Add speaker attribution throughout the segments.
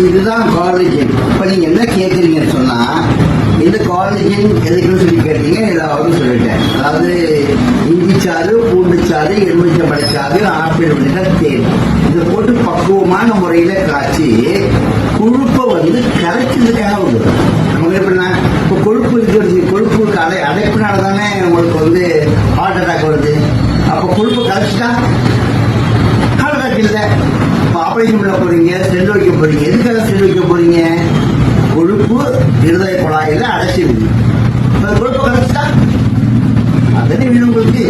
Speaker 1: இதுதான் காலேஜின் இப்ப நீங்க என்ன கேக்குறீங்கன்னு சொன்னா இந்த காலேஜின் எதுக்குன்னு சொல்லி கேட்டீங்க ஏதாவது சொல்லிட்டேன் அதாவது இஞ்சிச்சாறு பூண்டுச்சாறு எலுமிச்சம்பழச்சாறு ஆப்பிள் விழுந்த தேன். இதை போட்டு பக்குவமான முறையில காய்ச்சி கொழுப்பை வந்து கரைச்சதுக்காக வந்து நமக்கு எப்படின்னா இப்போ கொழுப்பு இருக்கிறது கொழுப்பு அடை அடைப்பினால தானே உங்களுக்கு வந்து ஹார்ட் அட்டாக் வருது. அப்போ கொழுப்பு கரைச்சிட்டா? ஹார்ட் அட்டாக் இல்லை. ஆப்ரேஷன் பண்ண போறீங்க செல் வைக்க போறீங்க. எதுக்காக செல் வைக்க போறீங்க? கொழுப்பு இருதய குழாயில அடைச்சிருக்கு கொழுப்பு கரைச்சிட்டா? அதனே வேணும் உங்களுக்கு.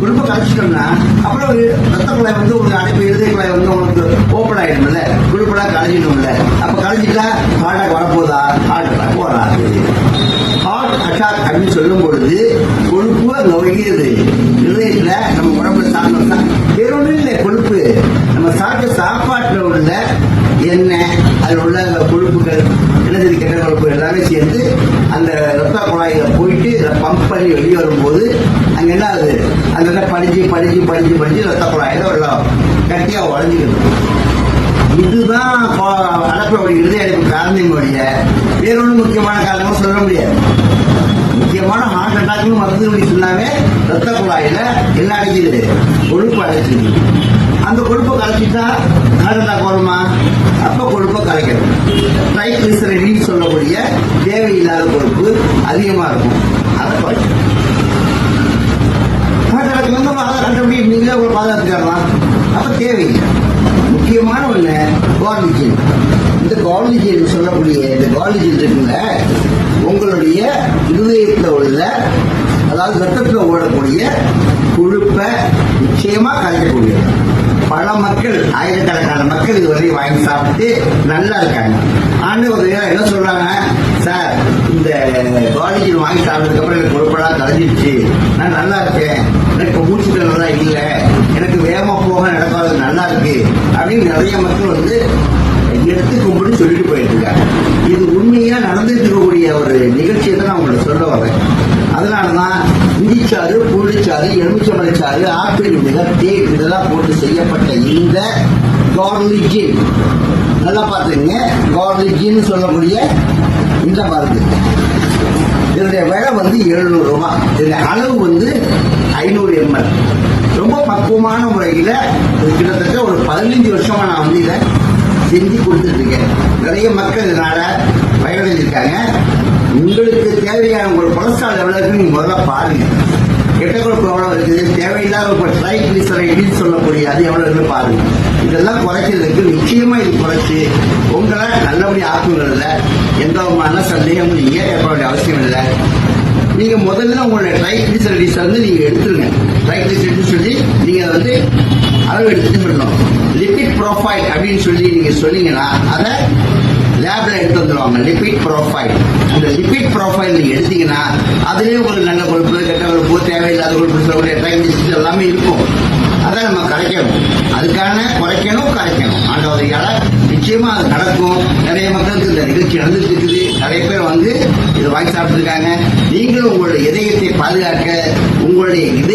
Speaker 1: கொழுப்பு கரைச்சிட்டோம்னா அப்புறம் ரத்த குழாய் வந்து உங்களுக்கு அடைப்பு இருதய குழாய் வந்து உங்களுக்கு ஓப்பன் ஆயிடும்ல. கொழுப்பெல்லாம் கரைஞ்சிடும்ல. அப்போ கரைஞ்சிட்டா ஹார்ட் அட்டாக் வரப்போதா? ஹார்ட் அட்டாக் வராது. ஹார்ட் அட்டாக் அப்படின்னு சொல்லும் பொழுது கொழுப்பு அங்க இருதயத்துல நம்ம உடம்புல சாப்பிட்டோம்னா வேற ஒன்றும் இல்லை கொழுப்பு நம்ம சாப்பிட்ட சாப்பாட்டுல உள்ள எண்ணெய் அதில் உள்ள அந்த கொழுப்புகள் என்னது கெட்ட கொழுப்பு எல்லாமே சேர்ந்து அந்த ரத்த குழாயில போயிட்டு பம்ப் பண்ணி வெளியே வரும்போது அங்க என்ன ஆகுது? அங்கே இடம் படிஞ்சு படிஞ்சு படிஞ்சு படிஞ்சு ரத்த குழாயில உள்ள கட்டியா உடஞ்சிக்கிறது இதுதான் அடப்படைய எனக்கு காரணம் காரணங்களுடைய வேற ஒன்றும் முக்கியமான காரணமும் சொல்ல முடியாது. முக்கியமான ஹார்ட் அட்டாக்னு மருந்து சொன்னாவே ரத்த குழாயில என்ன அடைக்குது கொழுப்பு அடைச்சிருக்கு அந்த கொழுப்பை கலைச்சிட்டா ஹார்ட் அட்டாக் அப்போ கொழுப்பை கலைக்கணும். ட்ரைக்ளிசரைடின்னு சொல்லக்கூடிய தேவையில்லாத கொழுப்பு அதிகமாக இருக்கும். அதை குறைக்கணும். ஹார்ட் அட்டாக் வந்து அதை கண்டுபிடி? நீங்களே ஒரு பாதுகாத்துக்கலாம் அப்போ தேவையில்லை. முக்கியமான ஒன்று கார்லிஜின் இந்த கார்லிஜின் சொல்லக்கூடிய இந்த கார்லிஜின் இருக்குல்ல உங்களுடைய இருதயத்தில் உள்ள அதாவது ரத்தத்தில் ஓடக்கூடிய கொழுப்பை நிச்சயமாக கரைக்கக்கூடியது பல மக்கள் ஆயிரக்கணக்கான மக்கள் இதுவரை வாங்கி சாப்பிட்டு நல்லா இருக்காங்க. ஆண்டு என்ன சொல்றாங்க? சார் இந்த காலேஜில் வாங்கி சாப்பிட்டதுக்கு அப்புறம் எனக்கு கொழுப்பெல்லாம் கரைஞ்சிடுச்சு நான் நல்லா இருக்கேன். எனக்கு மூச்சு நல்லா இல்லை. எனக்கு வேகமாக போக நடக்காது நல்லா இருக்கு. அப்படின்னு நிறைய மக்கள் வந்து எடுத்து கும்பிட்டு சொல்லிட்டு போயிட்டு இருக்காங்க. இது உண்மையா நடந்துட்டு இருக்கக்கூடிய ஒரு நிகழ்ச்சியை தான் நான் உங்களுக்கு சொல்ல வரேன். இஞ்சிச்சாறு புள்ளிச்சாறு எலுமிச்சம்பழச்சாறு ஆப்பிள் விதை தேன் இதெல்லாம் போட்டு செய்யப்பட்ட இந்த கார்லிஜின் நல்லா பார்த்துங்க கார்லிஜின் சொல்லக்கூடிய இந்த மருந்து. இதனுடைய விலை வந்து எழுநூறு ரூபாய் இதனுடைய அளவு வந்து ஐநூறு எம்எல். ரொம்ப பக்குவமான முறையில் கிட்டத்தட்ட ஒரு பதினஞ்சு வருஷமா நான் வந்து இதை செஞ்சு கொடுத்துட்டு இருக்கேன் நிறைய மக்கள் இதனால பயனடைஞ்சிருக்காங்க. உங்களுக்கு தேவையான உங்கள் கொலஸ்ட்ரால் எவ்வளவு இருக்குன்னு முதல்ல பாருங்க. கெட்ட கொழுப்பு எவ்வளவு இருக்குது தேவையில்லாத ஒரு ட்ரைக்ளிசரைடின்னு சொல்லக்கூடிய அது எவ்வளவு இருக்குன்னு பாருங்க. இதெல்லாம் குறைக்கிறதுக்கு நிச்சயமா இது குறைச்சு உங்களை நல்லபடி ஆக்குங்கிறதுல எந்த விதமான சந்தேகமும் நீங்க ஏற்பட வேண்டிய அவசியம் இல்லை. நீங்க முதல்ல உங்களுடைய ட்ரைக்ளிசரைடிஸ் வந்து நீங்க எடுத்துருங்க. ட்ரைக்ளிசரைடிஸ் சொல்லி நீங்க அதை வந்து அளவு எடுத்துட்டு சொல்லணும் லிபிட் ப்ரோஃபைல் அப்படின்னு சொல்லி நீங்க சொன்னீங்கன்னா அதை லேப்ல எடுத்து வந்துருவாங்க. லிபிட் ப்ரோஃபைல் அந்த லிபிட் ப்ரோஃபைல் நீங்க எடுத்தீங்கன்னா அதுலயே உங்களுக்கு நல்ல கொழுப்பு கெட்ட கொழுப்பு தேவையில்லாத கொழுப்பு சொல்லக்கூடிய ட்ரைக்ளிசரைடிஸ் எல்லாமே இருக்கும். அதை நம்ம கரைக்கணும். அதுக்கான குறைக்கணும் கரைக்கணும். ஆண்டவர் இலை நிச்சயமா அது நடக்கும். நிறைய மக்களுக்கு இந்த நிகழ்ச்சி நடந்துட்டு இருக்குது நிறைய பேர் வந்து இதை வாங்கி சாப்பிட்டுருக்காங்க. நீங்களும் உங்களுடைய இதயத்தை பாதுகாக்க உங்களுடைய இதய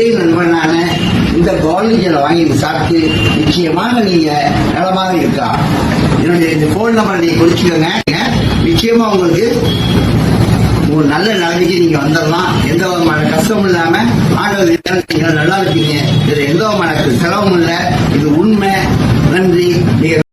Speaker 1: இந்த வாங்கி சாப்பிட்டு நிச்சயமாக நீங்க நலமாக இருக்கலாம். என்னுடைய இந்த போன் நம்பர் நீங்க குறிச்சுக்கோங்க நிச்சயமா உங்களுக்கு ஒரு நல்ல நிலைமைக்கு நீங்க வந்துடலாம் எந்த விதமான கஷ்டமும் இல்லாம ஆண்டவர் நீங்க நல்லா இருக்கீங்க. இதுல எந்த விதமான செலவும் இல்லை. இது உண்மை. நன்றி.